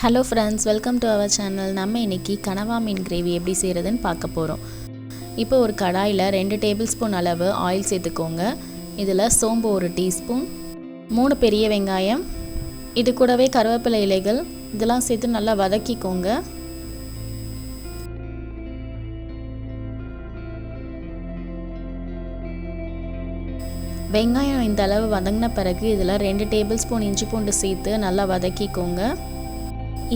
Hello friends welcome to our channel நம்ம இன்னைக்கு கனவா மீன் கிரேவி எப்படி செய்கிறதுன்னு பார்க்க போகிறோம் இப்போ ஒரு கடாயில் ரெண்டு டேபிள் ஸ்பூன் அளவு ஆயில் சேர்த்துக்கோங்க. இதில் சோம்பு ஒரு டீஸ்பூன் மூணு பெரிய வெங்காயம் இது கூடவே கருவேப்பிலை இலைகள் இதெல்லாம் சேர்த்து நல்லா வதக்கிக்கோங்க. வெங்காயம் இந்த அளவு வதங்கின பிறகு இதில் ரெண்டு டேபிள் ஸ்பூன் இஞ்சி பூண்டு சேர்த்து நல்லா வதக்கிக்கோங்க.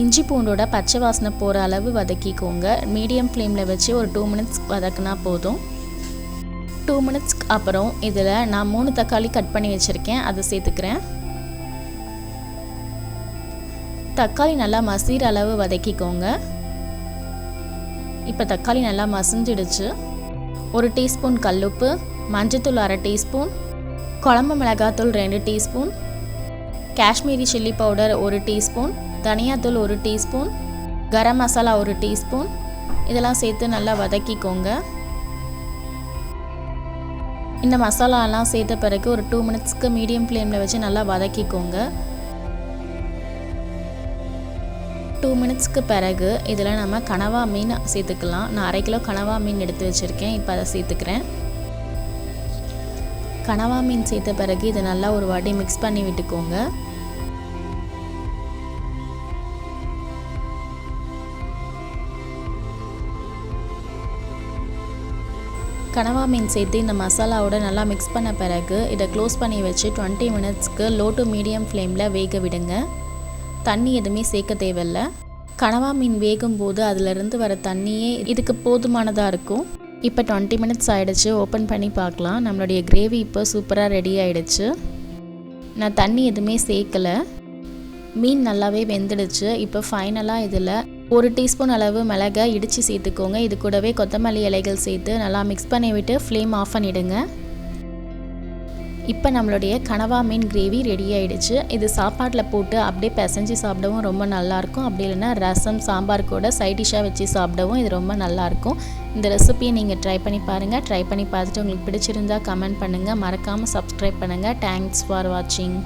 இஞ்சி பூண்டோட பச்சை வாசனை போகிற அளவு வதக்கிக்கோங்க. மீடியம் ஃப்ளேமில் வச்சு ஒரு டூ மினிட்ஸ் வதக்குனா போதும். டூ மினிட்ஸ்க்கு அப்புறம் இதில் நான் மூணு தக்காளி கட் பண்ணி வச்சுருக்கேன். அதை சேர்த்துக்கிறேன். தக்காளி நல்லா மசிகிற அளவு வதக்கிக்கோங்க. இப்போ தக்காளி நல்லா மசிஞ்சிடுச்சு. ஒரு டீஸ்பூன் கல்லுப்பு மஞ்சத்தூள் அரை டீஸ்பூன் குழம்பு மிளகாத்தூள் ரெண்டு டீஸ்பூன் காஷ்மீரி சில்லி பவுடர் ஒரு டீஸ்பூன் தனியாத்தூள் ஒரு டீஸ்பூன் கரம் மசாலா ஒரு டீஸ்பூன். இதெல்லாம் சேர்த்து நல்லா வதக்கிக்கோங்க. இந்த மசாலாலாம் சேர்த்த பிறகு ஒரு டூ மினிட்ஸ்க்கு மீடியம் ஃப்ளேமில் வச்சு நல்லா வதக்கிக்கோங்க. டூ மினிட்ஸ்க்கு பிறகு இதில் நம்ம கனவா மீன் சேர்த்துக்கலாம். நான் அரை கிலோ கனவா மீன் எடுத்து வச்சுருக்கேன். இப்போ அதை சேர்த்துக்கிறேன். கனவா மீன் சேர்த்த பிறகு இதை நல்லா ஒரு வாட்டி மிக்ஸ் பண்ணி விட்டுக்கோங்க. கனவா மீன் சேர்த்து இந்த மசாலாவோட நல்லா மிக்ஸ் பண்ண பிறகு இதை க்ளோஸ் பண்ணி வச்சு டுவெண்ட்டி மினிட்ஸ்க்கு லோ டு மீடியம் ஃப்ளேமில் வேக விடுங்க. தண்ணி எதுவுமே சேர்க்க தேவையில்ல. கனவா மீன் வேகும் போது அதிலிருந்து வர தண்ணியே இதுக்கு போதுமானதாக இருக்கும். இப்போ டுவெண்ட்டி மினிட்ஸ் ஆகிடுச்சு ஓப்பன் பண்ணி பார்க்கலாம். நம்மளுடைய கிரேவி இப்போ சூப்பராக ரெடி ஆகிடுச்சு நான் தண்ணி எதுவுமே சேர்க்கலை. மீன் நல்லாவே வெந்துடுச்சு. இப்போ ஃபைனலாக இதில் ஒரு டீஸ்பூன் அளவு மிளகை இடித்து சேர்த்துக்கோங்க. இது கூடவே கொத்தமல்லி இலைகள் சேர்த்து நல்லா மிக்ஸ் பண்ணி விட்டு ஃப்ளேம் ஆஃப் பண்ணிவிடுங்க இப்போ நம்மளுடைய கனவா மீன் கிரேவி ரெடி ஆகிடுச்சு இது சாப்பாட்டில் போட்டு அப்படியே பிசைஞ்சு சாப்பிடவும் ரொம்ப நல்லாயிருக்கும். அப்படி இல்லைன்னா ரசம் சாம்பார் கூட சைட் டிஷ்ஷாக வச்சு சாப்பிடவும் இது ரொம்ப நல்லாயிருக்கும். இந்த ரெசிபியை நீங்கள் ட்ரை பண்ணி பாருங்கள் ட்ரை பண்ணி பார்த்துட்டு உங்களுக்கு பிடிச்சிருந்தா கமெண்ட் பண்ணுங்கள் மறக்காமல் சப்ஸ்கிரைப் பண்ணுங்கள் தேங்க்ஸ் ஃபார் வாட்சிங்